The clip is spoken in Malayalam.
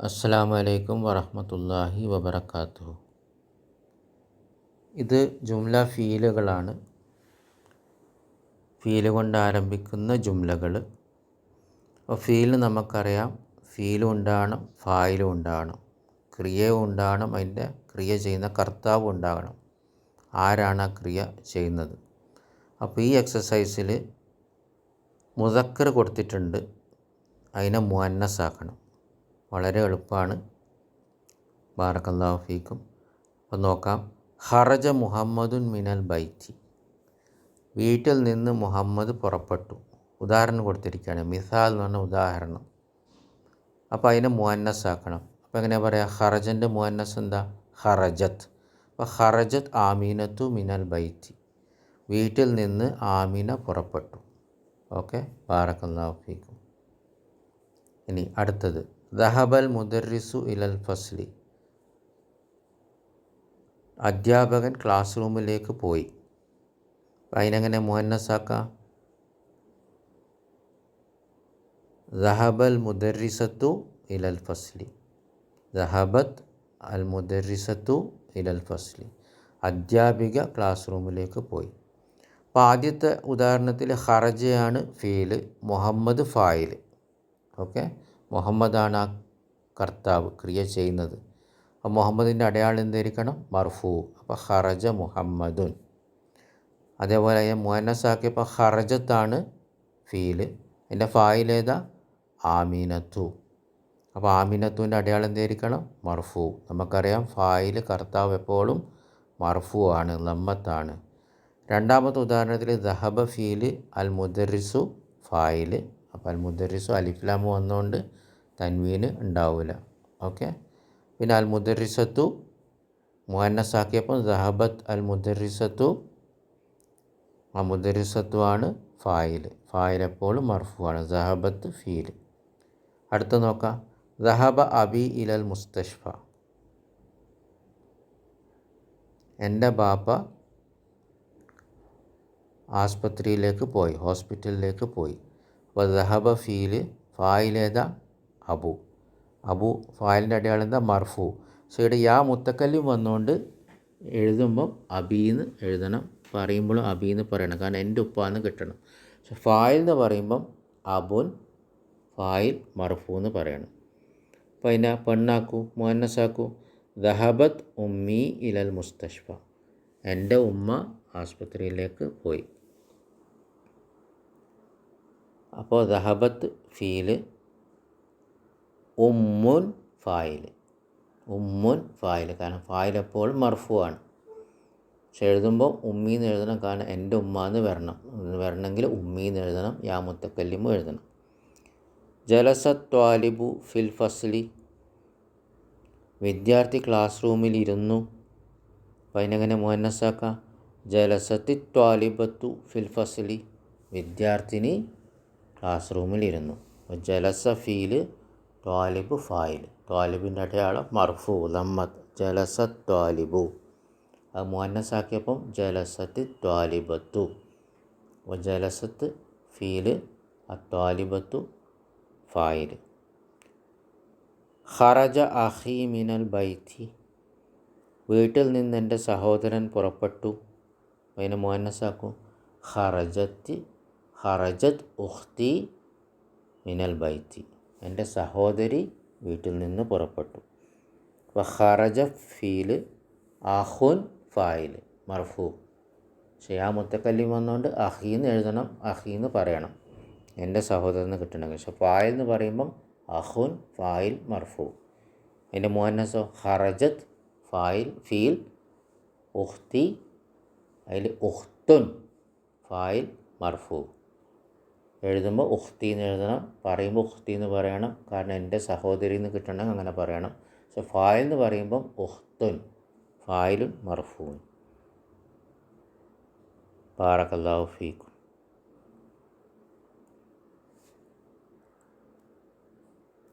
അസ്സലാമു വലൈക്കും വറഹ്മത്തുള്ളാഹി വബർക്കാത്തു ഇത് ജുംല ഫീലുകളാണ്. ഫീൽ കൊണ്ട് ആരംഭിക്കുന്ന ജുംലകൾ. അപ്പോൾ ഫീൽ നമുക്കറിയാം. ഫീലും ഉണ്ടാകണം ഫായിലും ഉണ്ടാകണം. ക്രിയയും ഉണ്ടാകണം അതിന്റെ ക്രിയ ചെയ്യുന്ന കർത്താവും ഉണ്ടാകണം. ആരാണ് ആ ക്രിയ ചെയ്യുന്നത്? അപ്പോൾ ഈ എക്സസൈസിൽ മുതക്കർ കൊടുത്തിട്ടുണ്ട്. അതിനെ മുഅന്നസാക്കണം. വളരെ എളുപ്പമാണ്. ബാറക്കല്ലാഹു ഫീക്കും. അപ്പോൾ നോക്കാം. ഹറജ മുഹമ്മദുൻ മിനൽ ബൈറ്റി വീട്ടിൽ നിന്ന് മുഹമ്മദ് പുറപ്പെട്ടു. ഉദാഹരണം കൊടുത്തിരിക്കുകയാണ്. മിസാൽ എന്ന് പറഞ്ഞ ഉദാഹരണം. അപ്പോൾ അതിനെ മുഅന്നസ് ആക്കണം. അപ്പോൾ എങ്ങനെയാണ് പറയുക ഹറജന്റെ മുഹന്നസ് എന്താ? ഹറജത്ത് അപ്പോൾ ഹറജത്ത് ആമീനത്തു മിനൽ ബൈറ്റി വീട്ടിൽ നിന്ന് ആമീന പുറപ്പെട്ടു. ഓക്കെ? ബാറക്കല്ലാഹു ഫീക്കും. ഇനി അടുത്തത്. ദഹബൽ മുദറിസു ഇലൽ ഫസ്ലി അധ്യാപകൻ ക്ലാസ് റൂമിലേക്ക് പോയി അതിനെങ്ങനെ മുഹന്നസാക്കാം ദഹബൽ മുദറിസത്തു ഇലൽ ഫസ്ലി ദഹബത്ത് അൽ മുദറിസത്തു ഇലൽ ഫസ്ലി അധ്യാപിക ക്ലാസ് റൂമിലേക്ക് പോയി അപ്പോൾ ആദ്യത്തെ ഉദാഹരണത്തിൽ ഹറജയാണ് ഫീല് മുഹമ്മദ് ഫായിൽ ഓക്കെ മുഹമ്മദാണ് ആ കർത്താവ് ക്രിയ ചെയ്യുന്നത്. അപ്പോൾ മുഹമ്മദിന്റെ അടയാളം എന്തായിരിക്കണം? മർഫു. അപ്പോൾ ഹറജ മുഹമ്മദുൻ. അതേപോലെ ഞാൻ മുഹന്നസാക്കിയപ്പോൾ ഹറജത്താണ് ഫീൽ. എന്റെ ഫായിലേതാ ആമീനത്തു. അപ്പോൾ ആമീനത്തുവിന്റെ അടയാളം എന്തായിരിക്കണം? മർഫു. നമുക്കറിയാം ഫായിൽ കർത്താവ് എപ്പോഴും മർഫു ആണ് ലമ്മത്താണ്. രണ്ടാമത്തെ ഉദാഹരണത്തിൽ ദഹബ ഫീൽ അൽ മുദറിസു ഫായിൽ അപ്പോൾ അൽ മുദറിസു അലിഫ്ലാമ് വന്നുകൊണ്ട് തൻവീന് ഉണ്ടാവില്ല ഓക്കെ? പിന്നെ അൽ മുദറിസത്തു മുഹന്നസാക്കിയപ്പോൾ ദഹബത്ത് അൽ മുദറിസത്തു ആ മുദറിസത്തു ആണ് ഫായിൽ എപ്പോഴും മർഫു ആണ്. ദഹബത്ത് ഫീൽ അടുത്ത നോക്കാം. ദഹബ അബി ഇലൽ മുസ്തഷ്ഫ. എന്റെ ബാപ്പ ആസ്പത്രിയിലേക്ക് പോയി ഹോസ്പിറ്റലിലേക്ക് പോയി. അപ്പോൾ ഫീൽ ഫായിലേതാ അബു. അബു ഫായിലിന്റെ അടയാളം എന്താ? മർഫു. സോ ഇവിടെ യാ മുത്തക്കല്ലും വന്നുകൊണ്ട് എഴുതുമ്പം അബീന്ന് എഴുതണം. പറയുമ്പോഴും അബീന്ന് പറയണം. കാരണം എന്റെ ഉപ്പാന്ന് കിട്ടണം. പക്ഷെ ഫായിൽ എന്ന് പറയുമ്പം അബുൻ ഫായിൽ മർഫു എന്ന് പറയണം. അപ്പോൾ അതിനെ പെണ്ണാക്കൂ മുഹന്നസാക്കൂ. ദഹബത്ത് ഉമ്മി ഇലൽ മുസ്തഷ്ഫ. എന്റെ ഉമ്മ ആസ്പത്രിയിലേക്ക് പോയി. അപ്പോൾ ദഹബത്ത് ഫീൽ ഉമ്മുൻ ഫായിൽ ഉമ്മുൻ ഫായിൽ കാരണം ഫായിൽ എപ്പോഴും മർഫു ആണ് പക്ഷെ എഴുതുമ്പോൾ ഉമ്മീന്ന് എഴുതണം. കാരണം എന്റെ ഉമ്മ എന്ന് വരണം. വരണമെങ്കിൽ ഉമ്മീന്ന് എഴുതണം. യാ മുത്തക്കല്ലിമു എഴുതണം. ജലസത് ത്വാലിബു ഫിൽ ഫസ്ലി. വിദ്യാർത്ഥി ക്ലാസ് റൂമിൽ ഇരുന്നു അപ്പോൾ അതിനെങ്ങനെ മുഹന്നസാക്കാം? ജലസത്തി ത്വാലിബത്തു ഫിൽ ഫസ്ലി. വിദ്യാർത്ഥിനി ക്ലാസ് അപ്പോൾ ജലസ ഫീൽ ത്വാലിബ് ഫായിൽ. ത്വാലിബിന്റെ അടയാളം മർഫു ലമ്മത്ത് ജലസ ത്വാലിബു അത് മുഹന്നസാക്കിയപ്പം ജലസത്ത് ത്വാലിബത്തു. ജലസത്ത് ഫീൽ അത്വാലിബത്തു ഫായിൽ. ഖറജ അഹി മിനൽ ബൈത്തി. വീട്ടിൽ നിന്ന് എന്റെ സഹോദരൻ പുറപ്പെട്ടു. അതിനെ മുഹന്നസാക്കും. ഖറജത്ത് ഖറജത്ത് ഉഹ്തി മിനൽ ബൈത്തി. എന്റെ സഹോദരി വീട്ടിൽ നിന്ന് പുറപ്പെട്ടു. ഖറജ ഫീൽ അഹുൻ ഫായിൽ മർഫു. പക്ഷേ ആ മുത്തക്കല്ലിം വന്നുകൊണ്ട് അഹീന്ന് എഴുതണം അഹീന്ന് പറയണം. എന്റെ സഹോദരന് കിട്ടണമെങ്കിൽ. പക്ഷെ ഫായിൽ എന്ന് പറയുമ്പം അഹുൻ ഫായിൽ മർഫു. എന്റെ മോഹനസോ ഹറജത് ഫായിൽ ഫീൽ ഉഹ്തി അതിൽ ഉഹ്തുൻ ഫായിൽ മർഫു. എഴുതുമ്പോൾ ഉഹ്തി എന്ന് എഴുതണം പറയുമ്പോൾ ഉഹ്തി എന്ന് പറയണം. കാരണം എന്റെ സഹോദരി എന്ന് കിട്ടണമെങ്കിൽ അങ്ങനെ പറയണം. പക്ഷെ ഫായിൽ എന്ന് പറയുമ്പം ഉഹ്തുൻ ഫായിലും മർഫൂൻ ബാറക്കല്ലാഹു ഫീക്കും.